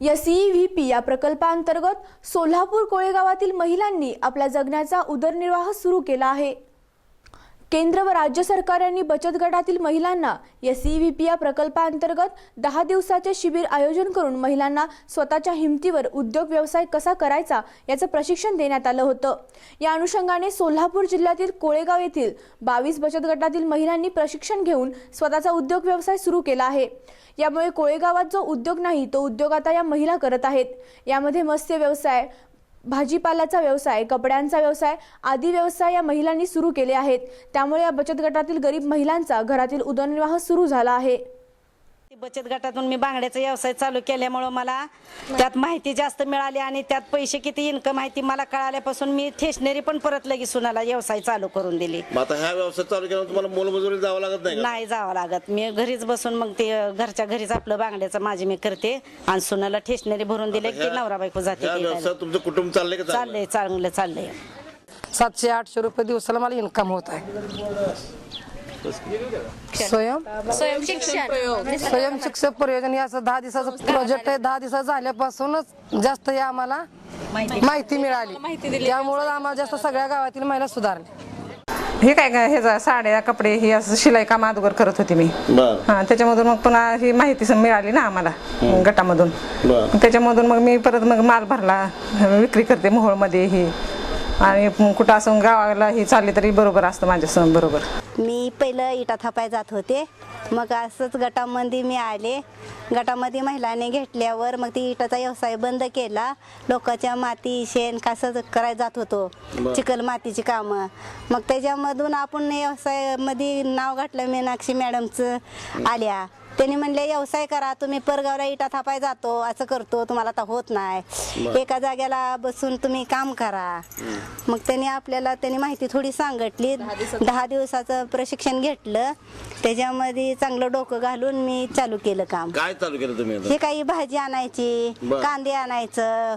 S V P या प्रकल्पाअंतर्गत सोलापूर कोळेगावातील महिलांनी आपल्या जगण्याचा उदरनिर्वाह सुरू केला आहे. केंद्र व राज्य सरकारांनी बचत गटातील महिलांना एस व्ही पी या प्रकल्पाअंतर्गत दहा दिवसाचे शिबिर आयोजन करून महिलांना स्वतःच्या हिमतीवर उद्योग व्यवसाय कसा करायचा याचं प्रशिक्षण देण्यात आलं होतं. या अनुषंगाने सोलापूर जिल्ह्यातील कोळेगाव येथील बावीस बचत गटातील महिलांनी प्रशिक्षण घेऊन स्वतःचा उद्योग व्यवसाय सुरू केला आहे. यामुळे कोळेगावात जो उद्योग नाही तो उद्योग आता या महिला करत आहेत. यामध्ये मत्स्य व्यवसाय भाजीपाल्याचा व्यवसाय कपड्यांचा व्यवसाय आदी व्यवसाय या महिलांनी सुरू केले आहेत. त्यामुळे या बचत गटातील गरीब महिलांचा घरातील उदरनिर्वाह सुरू झाला आहे. बचत गटातून मी बांगड्याचा व्यवसाय चालू केल्यामुळं मला त्यात माहिती जास्त मिळाली आणि त्यात पैसे किती इन्कम आहे ती मला कळाल्यापासून मी स्टेशनरी पण परत लगेच सुनाला व्यवसाय चालू करून दिली. मग आता ह्या व्यवसाय चालू केल्यावर तुम्हाला मोलमजुरी जावं लागत नाही का? नाही जावं लागत. मी घरीच बसून मग ते घरच्या घरीच आपलं बांगड्याचं माझी मी करते आणि सुनाला स्टेशनरी भरून दिले की ह्या- नवरा बायको जाते ह्या तुमचं कुटुंब चाललंय का चाललंय? चाललंय चांगलं चाललंय. सातशे आठशे रुपये दिवसाला मला इन्कम होत आहे. स्वयं स्वयं शिक्षण स्वयं शिक्षक प्रयोजन हे असं दहा दिवसाचं प्रोजेक्ट आहे दहा दिवस झाल्यापासूनच जास्त हे आम्हाला माहिती मिळाली त्यामुळं आम्हाला जास्त सगळ्या गावातील महिला सुधारल्या हे काय काय हे जा- साड्या कपडे हे असं शिलाई काम अगोदर करत होते मी हा त्याच्यामधून मग पुन्हा ही माहिती मिळाली ना आम्हाला गटामधून त्याच्यामधून मग मी परत मग माल भरला विक्री करते मोहोळमध्ये ही आणि कुठं असं गावाला ही चालली तरी बरोबर असतं माझ्या सण बरोबर. मी पहिलं इटा थापाय जात होते. मग असंच गटामध्ये मी आले. गटामध्ये महिलांनी घेतल्यावर मग ती इटाचा व्यवसाय बंद केला. लोकांच्या माती शेण कसं करायला जात होतो. चिखल मातीची कामं. मग त्याच्यामधून आपण व्यवसायामध्ये नाव घातलं मीनाक्षी मॅडमचं आल्या. त्यांनी म्हणले व्यवसाय करा तुम्ही परगावला इटा थापाय जातो असं करतो तुम्हाला आता होत नाही. एका जाग्याला बसून तुम्ही काम करा. मग त्यांनी आपल्याला त्यांनी माहिती थोडी सांगितली. दहा दिवसाचं. प्रशिक्षण घेतलं. त्याच्यामध्ये चांगलं डोकं घालून मी चालू केलं काम. काय चालू केलं तुम्ही? हे काही भाजी आणायची. कांदे आणायचं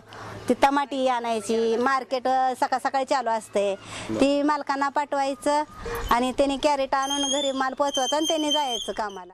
ती टमाटी आणायची मार्केट सकाळ सकाळी चालू असते. ती मालकांना पाठवायचं आणि त्यांनी कॅरेट आणून घरी माल पोचवायचा आणि त्यांनी जायचं कामाला.